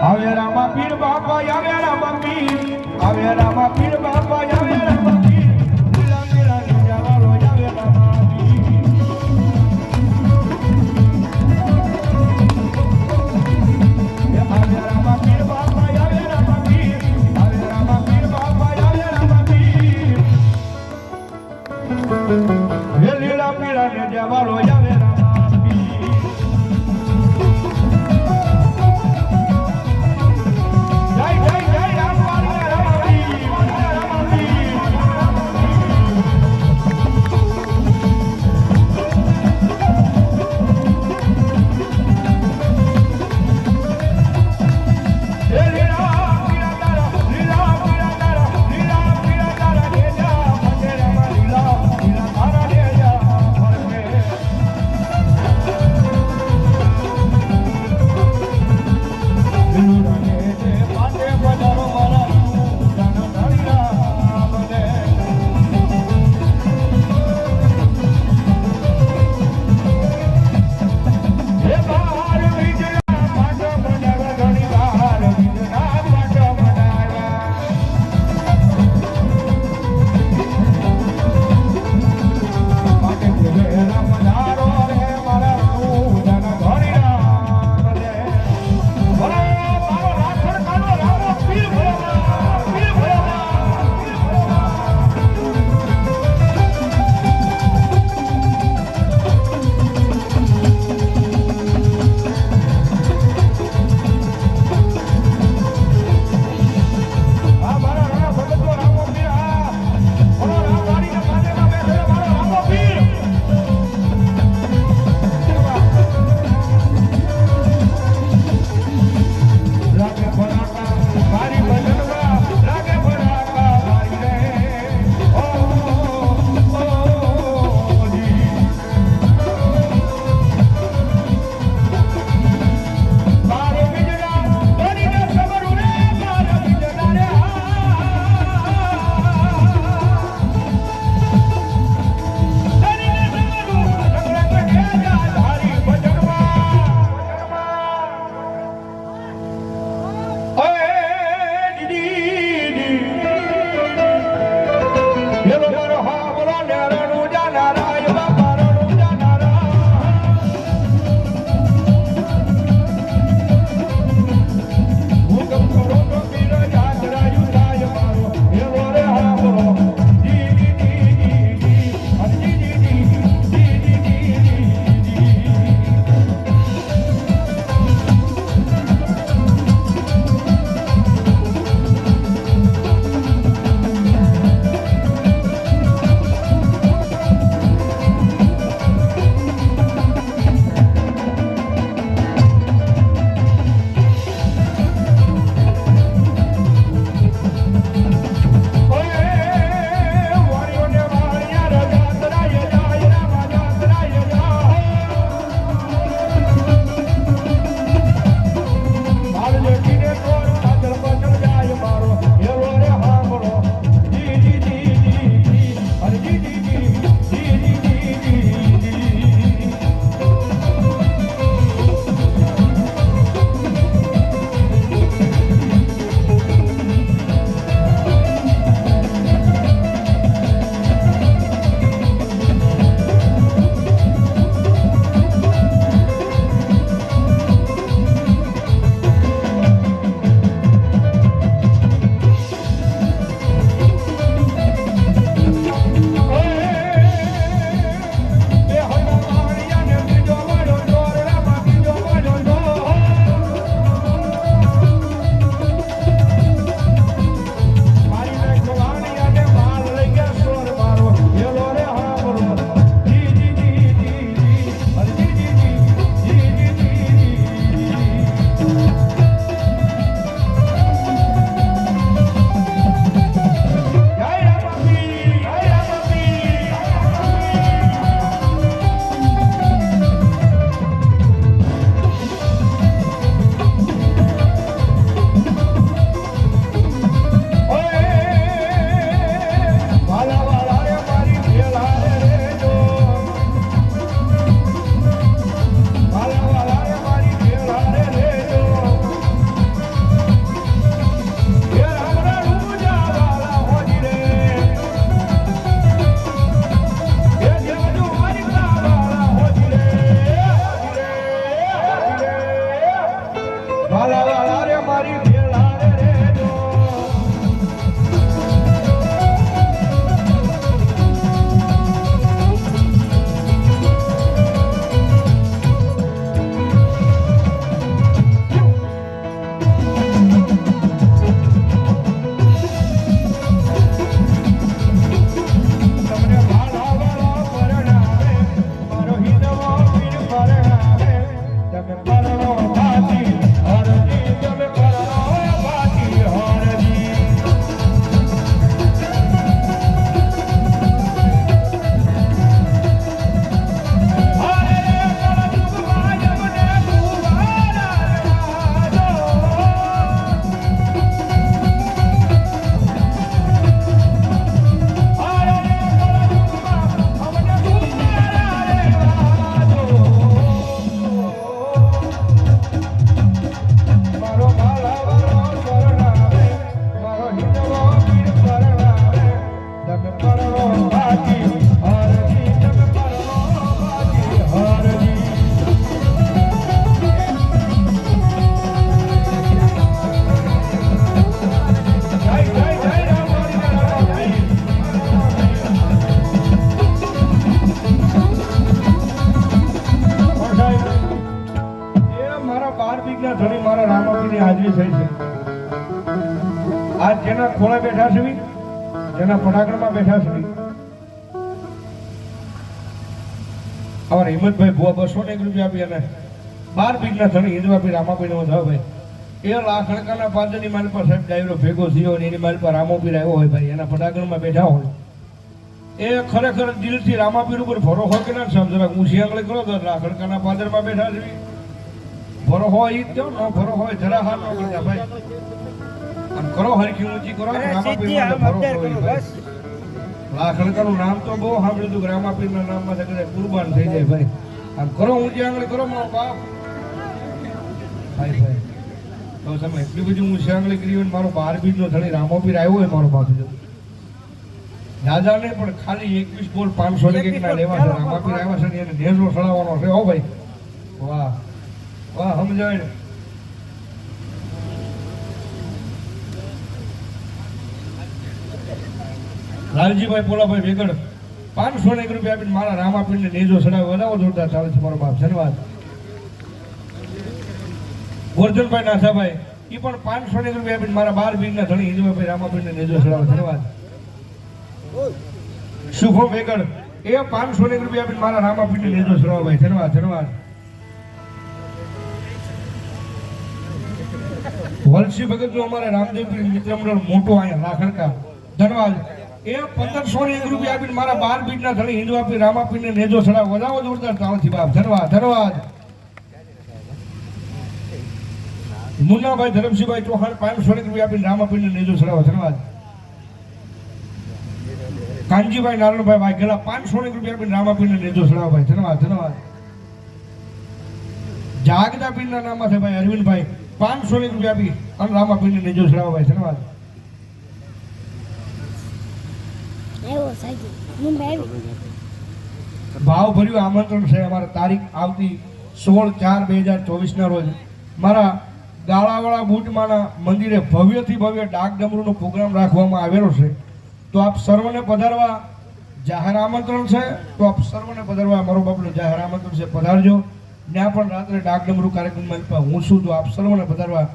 આવે રામા પીર બાપા આવે રામા પીર. આવે રામા પીર બાપા રામાપીની હાજરી થઈ છે. આજ જેના ખોળે બેઠા છે જેના પટાકણમાં બેઠા છે અમારા હિંમતભાઈ ભુવા બસો ને એક રૂપિયા આપી અને બાર બીજના ધણી હિન્દવાપી નો વધાવો ભાઈ એ લાખણકાના પાદરની માલ પર સાહેબ ડાયરો ભેગો થયો અને એની માલ પર રામોપીર આવ્યો હોય ભાઈ, એના પટાકણમાં બેઠા હોય. એ ખરેખર દિલથી રામાપીર ઉપર હોય કે ના સમજ હું શિયાંગળે કરો તો લાખણકાના પાદરમાં બેઠા છે ભરો હોય ઈ જ નો ભરો હોય જરા હા નો કરતા ભાઈ. આમ કરો હરખી ઊંચી કરો રામાપીર. બસ. લાખણકાનું નામ તો બહુ સાંભળ્યું હતું રામાપીરના નામમાં કદાચ કુરબાન થઈ જાય ભાઈ. આમ કરો ઊંચી આંગળી કરો મારો બાપ. ભાઈ ભાઈ. તો તમે એટલી બધી ઊંચી આંગળી કરી હોય મારો બાર બીજનો ધણી રામોપીર આવ્યો હોય મારો બાપ જો દાદા ને પણ ખાલી એકવીસ બોલ પાંચસો ને કંઈક ના લેવા છે રામાપીર આવ્યા છે એને નેઝો સડાવવાનો છે હો ભાઈ. વાહ. વાહ, સમજાય. લાલજીભાઈ પોલાભાઈ વેગડ, પાંચસો ને એક રૂપિયા આપીને મારા રામાપીરને નેજો ચડાવ્યો. વધાવો જોરદાર ચાલે છે મારો બાપ. ધન્યવાદ. ગોરધનભાઈ નાસાભાઈ એ પણ પાંચસો ને એક રૂપિયા આપીને મારા બાર બીજના ધણી હિન્દુભાઈ રામાપીરને નેજો ચડાવ્યો ધન્યવાદ. શુભમ વેગડ, એ પાંચસો ને એક રૂપિયા આપીને મારા રામાપીરને નેજો ચડાવ્યો ભાઈ ધન્યવાદ ધન્યવાદ. વલસી ભગતનું અમારે રામદેવ મિત્ર મંડળ મોટો અહીંયા લાખણકા ધન્યવાદ એ પંદરસો ને એક રૂપિયા આપીને મારા બાર બીટના ધણી હિન્દુ આપી રામાપીર ને નેજો છડા વધાવો જોરદાર તાળથી બાપ. ધન્યવાદ ધન્યવાદ મુન્નાભાઈ ધરમસિંહભાઈ ચૌહાણ પાંચસો ને એક રૂપિયા આપીને રામાપીર ને નેજો છડાવો ધન્યવાદ કાનજીભાઈ નારાયણભાઈ વાઘેલા પાંચસો ને એક રૂપિયા આપીને રામાપીર ને નેજો છડાવો ભાઈ. ધન્યવાદ ધન્યવાદ જાગતા પીરના નામમાં છે ભાઈ અરવિંદભાઈ. પાંચસો ને એક રૂપિયા આપી અને રામાપીર ને નેજો ભાઈ ધન્યવાદ ભાવ ભર્યું આમંત્રણ છે અમારા તારીખ આવતી સોળ ચાર બે હજાર ચોવીસના રોજ. મારા ગાળાવાળા બુટમાના મંદિરે ભવ્યથી ભવ્ય ડાક ડમરૂનો પ્રોગ્રામ રાખવામાં આવેલો છે. તો આપ સર્વને પધારવા જાહેર આમંત્રણ છે. તો આપ સર્વને પધારવા મારો બાપનું જાહેર આમંત્રણ છે પધારજો. ત્યાં પણ રાત્રે ડાક ડમરૂ કાર્યક્રમમાં હું છું તો આપ સર્વને પધારવા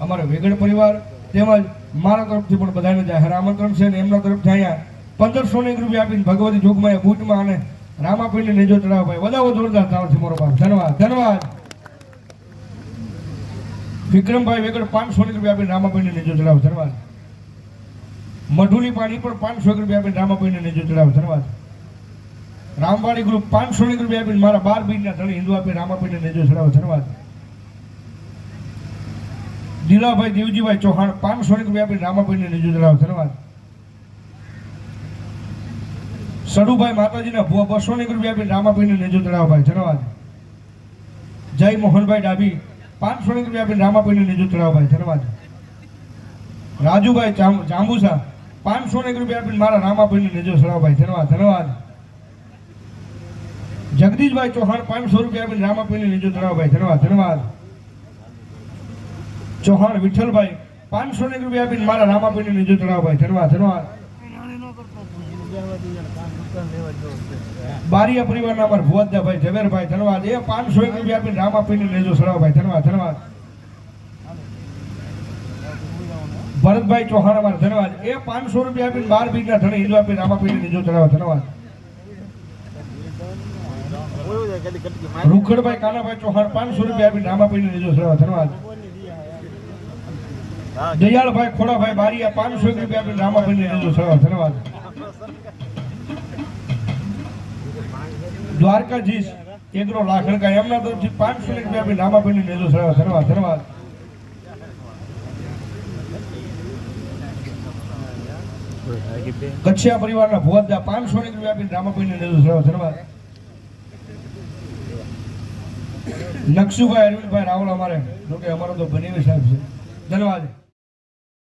અમારા વેગડ પરિવાર તેમજ મારા તરફથી પણ બધાને જાહેર આમંત્રણ છે અને એમના તરફથી અહીંયા પંદરસો ને રૂપિયા આપીને ભગવતી જોગમાં બૂટમાં અને રામાપીને નેજો ચડાવ ભાઈ. વધાવો જોરદાર તાળથી મારો બાપ. ધન્યવાદ ધન્યવાદ. વિક્રમભાઈ વેગડ પાંચસો ને રૂપિયા આપીને રામાપીને નેજો ચડાવો. ધન્યવાદ. મઢુલી પાણી પણ પાંચસો રૂપિયા આપીને રામાપીને નેજો ચડાવ. ધન્યવાદ. રામવાડી ગ્રુપ પાંચસો રૂપિયા આપીને મારા બાર બીજના ધણી હિન્દુ આપી રામાપીરને નેજો ચડાવ ધન્યવાદ. દિલાભાઈ દેવજીભાઈ ચૌહાણ પાંચસો એક રૂપિયા આપીને રામાપીરને નેજો ચડાવ ધન્યવાદ. સડુભાઈ માતાજીના ભુવા બસો રૂપિયા આપીને રામાપીરને નેજો ચડાવ ભાઈ ધન્યવાદ. જય મોહનભાઈ ડાભી પાંચસો એક રૂપિયા આપીને રામાપીરને નેજો ચડાવ ભાઈ ધન્યવાદ. રાજુભાઈ જાંબુસા પાંચસો એક રૂપિયા આપીને મારા રામાપીરને નેજો ચડાવ ભાઈ ધન્યવાદ. ધન્યવાદ. જગદીશભાઈ ચૌહાણ પાંચસો રૂપિયા આપીને રામ આપીને લીધો. ભાઈ ધન્યવાદ ધન્યવાદ. ચૌહાણ વિઠ્ઠલભાઈ પાંચસો એક રૂપિયા આપીને મારા રામ આપીને લીધો. ભાઈ ધન્યવાદ ધન્યવાદ. બારીયા પરિવારના અમારા ભુવાદાભાઈ, ઝવેરભાઈ, ધન્યવાદ. એ પાંચસો એક રૂપિયા આપીને રામ આપીને લેજો સરાવભાઈ ધન્યવાદ ધન્યવાદ. ભરતભાઈ ચૌહાણ અમારા, ધન્યવાદ. એ પાંચસો રૂપિયા આપીને બાર બીજના ધણી હિંદુ આપીને રામ આપીને લેજો ચડાવવા ધન્યવાદ. રૂખડભાઈ કાનાભાઈ ચૌહાણ પાંચસો રૂપિયા આપીને રામાપીરને લેજો સેવા ધન્યવાદ દયાળભાઈ ખોડાભાઈ બારીયા પાંચસો એક રૂપિયા આપીને રામાપીરને લેજો સેવા ધન્યવાદ દ્વારકાધીશ એગ્રો લાખણકા એમના તરફથી પાંચસો એક રૂપિયા આપીને રામાપીરને લેજો સેવા ધન્યવાદ ધન્યવાદ કચ્છિયા પરિવારના ભુવાદા પાંચસો એક રૂપિયા આપીને રામાપીરને લેજો સેવા ધન્યવાદ નકશુભાઈ અરવિંદભાઈ રાવલ અમારે. જોકે અમારો તો બનેવી સાહેબ છે. ધન્યવાદ.